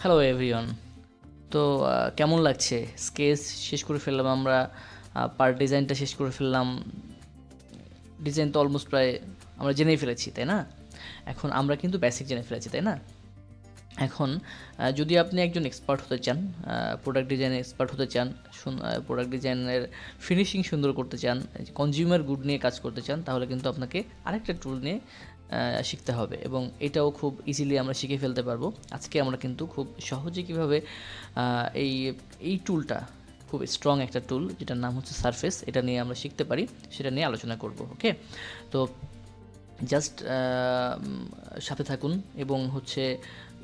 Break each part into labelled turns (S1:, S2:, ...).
S1: Hello everyone তো কেমন লাগছে? স্কেচ শেষ করে ফেললাম আমরা পার ডিজাইনটা শেষ করে ফেললাম। ডিজাইন তো অলমোস্ট প্রায় আমরা জেনেই ফেলেছি, তাই না? এখন আমরা কিন্তু বেসিক জেনে ফেলেছি, তাই না? এখন যদি আপনি একজন এক্সপার্ট হতে চান প্রোডাক্ট ডিজাইনের এক্সপার্ট হতে চান প্রোডাক্ট ডিজাইনের ফিনিশিং সুন্দর করতে চান কনজিউমার গুড নিয়ে কাজ করতে চান, তাহলে কিন্তু আপনাকে আরেকটা টুল নিয়ে শিখতে হবে এবং এটাও খুব ইজিলি আমরা শিখে ফেলতে পারব। আজকে আমরা কিন্তু খুব সহজে কীভাবে এই এই টুলটা খুব স্ট্রং একটা টুল যেটার নাম হচ্ছে সারফেস এটা নিয়ে আমরা শিখতে পারি, সেটা নিয়ে আলোচনা করব ওকে তো জাস্ট সাথে থাকুন এবং হচ্ছে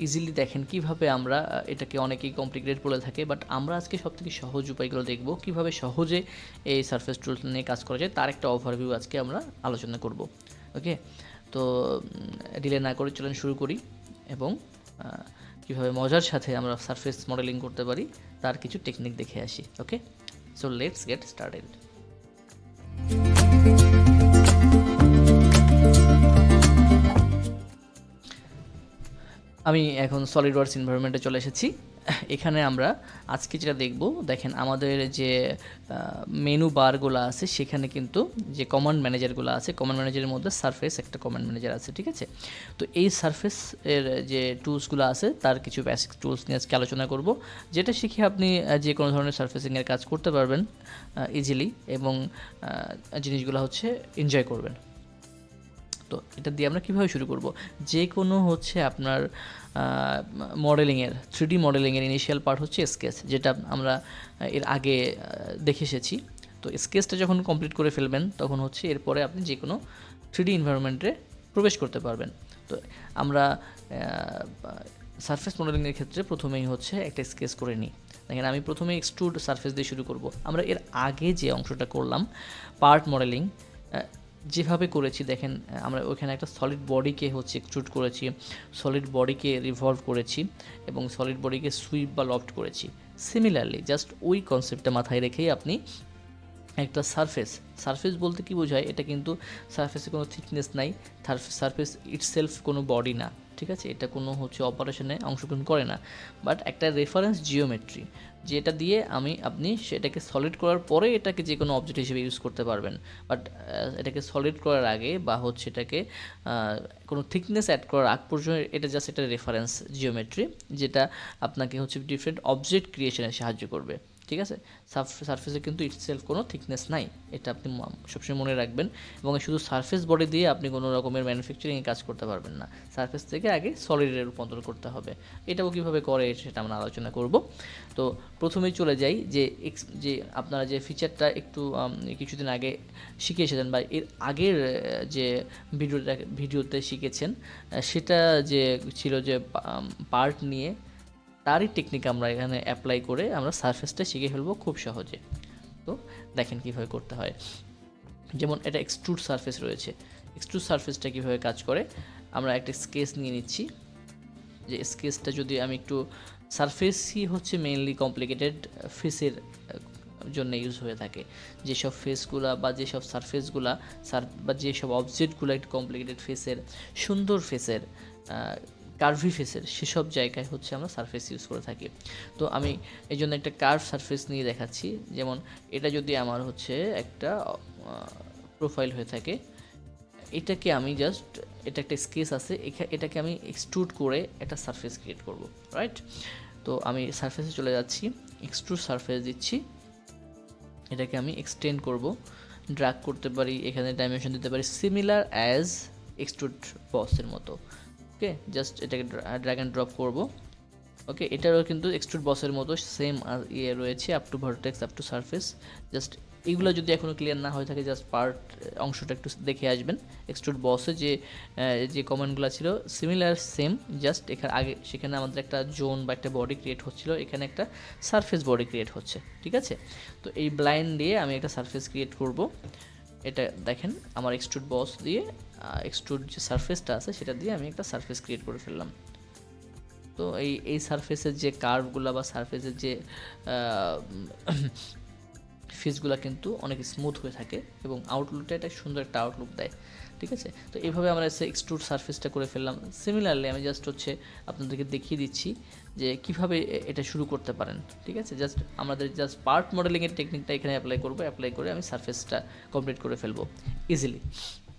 S1: ইজিলি দেখেন কীভাবে আমরা এটাকে অনেকেই কমপ্লিকেটেড বলে থাকে বাট আমরা আজকে সব থেকে সহজ উপায়গুলো দেখব, কীভাবে সহজে এই সারফেস টুল নিয়ে কাজ করা যায়, তার একটা ওভারভিউ আজকে আমরা আলোচনা করব ওকে তো ডিলে না করে চলেন শুরু করি এবং কীভাবে মজার সাথে আমরা সারফেস মডেলিং করতে পারি তার কিছু টেকনিক দেখে আসি okay so let's get started আমি এখন সলিড ওয়ার্কস এনভায়রনমেন্টে চলে এসেছি। এখানে আমরা আজকে যেটা দেখব, দেখেন আমাদের যে মেনু বারগুলো আছে, সেখানে কিন্তু যে কমান্ড ম্যানেজারগুলো আছে কমান্ড ম্যানেজারের মধ্যে সারফেস একটা কমান্ড ম্যানেজার আছে, ঠিক আছে? তো এই সারফেস এর যে টুলসগুলো আছে, তার কিছু বেসিক টুলস নিয়ে আজকে আলোচনা করব, যেটা শিখে আপনি যে কোনো ধরনের সারফেসিংয়ের কাজ করতে পারবেন ইজিলি এবং জিনিসগুলো হচ্ছে এনজয় করবেন। তো এটা দিয়ে আমরা কীভাবে শুরু করব? যে কোনো হচ্ছে আপনার মডেলিংয়ের থ্রি ডি মডেলিংয়ের ইনিশিয়াল পার্ট হচ্ছে স্কেচ যেটা আমরা এর আগে দেখে এসেছি। তো স্কেচটা যখন কমপ্লিট করে ফেলবেন, তখন হচ্ছে এরপরে আপনি যে কোনো থ্রি ডি এনভায়রনমেন্টে প্রবেশ করতে পারবেন। তো আমরা সারফেস মডেলিংয়ের ক্ষেত্রে প্রথমেই হচ্ছে একটা স্কেচ করে নিই। দেখেন, আমি প্রথমে এক্সট্রুড সারফেস দিয়ে শুরু করব। আমরা এর আগে যে অংশটা করলাম পার্ট মডেলিং যেভাবে করেছি, দেখেন, আমরা ওখানে একটা সলিড বডিকে হচ্ছে এক্সট্রুড করেছি সলিড বডিকে রিভলভ করেছি এবং সলিড বডিকে সুইপ বা লফট করেছি। সিমিলারলি জাস্ট ওই কনসেপ্টটা মাথায় রেখেই আপনি একটা সারফেস সারফেস বলতে কি বোঝায়? এটা কিন্তু সারফেসে কোনো থিকনেস নাই সারফেস ইটসেলফ কোনো বডি না। ঠিক আছে? এটা কোনো হচ্ছে অপারেশনে অংশগ্রহণ করে না। বাট একটা রেফারেন্স জিওমেট্রি যেটা দিয়ে আমি, আপনি সেটাকে সলিড করার পরে এটাকে যে কোনো অবজেক্ট হিসেবে ইউজ করতে পারবেন। বাট এটাকে সলিড করার আগে বা হচ্ছে এটাকে কোনো থিকনেস অ্যাড করার আগ পর্যন্ত এটা জাস্ট একটা রেফারেন্স জিওমেট্রি যেটা আপনাকে হচ্ছে ডিফারেন্ট অবজেক্ট ক্রিয়েশনে সাহায্য করবে। ঠিক আছে? সারফেসে কিন্তু ইটসেলফ কোনো থিকনেস নাই। এটা আপনি সবসময় মনে রাখবেন। এবং শুধু সারফেস বডি দিয়ে আপনি কোনো রকমের ম্যানুফ্যাকচারিংয়ে কাজ করতে পারবেন না। সারফেস থেকে আগে সলিডে রূপান্তর করতে হবে। এটাও কীভাবে করে সেটা আমরা আলোচনা করব। তো প্রথমেই চলে যাই যে যে আপনারা যে ফিচারটা একটু কিছুদিন আগে শিখে এসেছেন বা এর আগের যে ভিডিওটা ভিডিওতে শিখেছেন সেটা যে ছিল যে পার্ট নিয়ে তারই টেকনিক আমরা এখানে অ্যাপ্লাই করে আমরা সারফেসটা শিখে ফেলব খুব সহজে। তো দেখেন কীভাবে করতে হয়। যেমন এটা এক্সট্রুড সারফেস রয়েছে। এক্সট্রুড সারফেসটা কীভাবে কাজ করে? আমরা একটা স্কেচ নিয়ে নিচ্ছি। যে স্কেচটা যদি আমি একটু সারফেসই হচ্ছে মেইনলি কমপ্লিকেটেড ফেসের জন্য ইউজ হয়ে থাকে। যেসব ফেসগুলা বা যেসব সারফেসগুলা সার বা যেসব অবজেক্টগুলো একটু কমপ্লিকেটেড ফেসের সুন্দর ফেসের কার্ভি ফেসের সেসব জায়গায় হচ্ছে আমরা সারফেস ইউজ করে থাকি। তো আমি এই জন্য একটা কার্ভ সারফেস নিয়ে দেখাচ্ছি। যেমন এটা যদি আমার হচ্ছে একটা প্রোফাইল হয়ে থাকে, এটাকে আমি জাস্ট এটা একটা স্কেচ আছে এটাকে আমি এক্সট্রুড করে একটা সারফেস ক্রিয়েট করব রাইট তো আমি সারফেসে চলে যাচ্ছি এক্সট্রুড সারফেস দিচ্ছি। এটাকে আমি এক্সটেন্ড করব ড্রাগ করতে পারি, এখানে ডাইমেনশন দিতে পারি সিমিলার অ্যাজ এক্সট্রুড বসের মতো। ওকে জাস্ট এটাকে ড্র্যাগ অ্যান্ড ড্রপ করব। ওকে, এটারও কিন্তু এক্সট্রুড বসের মতো সেম ইয়ে রয়েছে up to vertex up to surface just এইগুলো যদি এখনও ক্লিয়ার না হয়ে থাকে জাস্ট পার্ট অংশটা একটু দেখে আসবেন। এক্সট্রুড বসে যে যে কমেন্টগুলো ছিল সিমিলার সেম জাস্ট এখানে, আগে, সেখানে আমাদের একটা জোন বা একটা বডি ক্রিয়েট হচ্ছিল, এখানে একটা সারফেস বডি ক্রিয়েট হচ্ছে, ঠিক আছে? তো এই ব্লাইন্ড দিয়ে আমি একটা সারফেস ক্রিয়েট করব। এটা দেখেন, আমার এক্সট্রুড বস দিয়ে এক্সট্রুড যে সারফেসটা আছে, সেটা দিয়ে আমি একটা সারফেস ক্রিয়েট করে ফেললাম। তো এই এই সারফেসের যে কার্ভগুলো বা সারফেসের যে ফেসগুলো কিন্তু অনেক স্মুথ হয়ে থাকে এবং আউটলুকটা এটা সুন্দর একটা আউটলুক দেয়, ঠিক আছে? তো এইভাবে আমরা এসে এক্সট্রুড সারফেসটা করে ফেললাম। সিমিলারলি আমি জাস্ট হচ্ছে আপনাদেরকে দেখিয়ে দিচ্ছি যে কীভাবে এটা শুরু করতে পারেন, ঠিক আছে? জাস্ট আমাদের জাস্ট পার্ট মডেলিংয়ের টেকনিকটা এখানে অ্যাপ্লাই করব। অ্যাপ্লাই করে আমি সারফেসটা কমপ্লিট করে ফেলব ইজিলি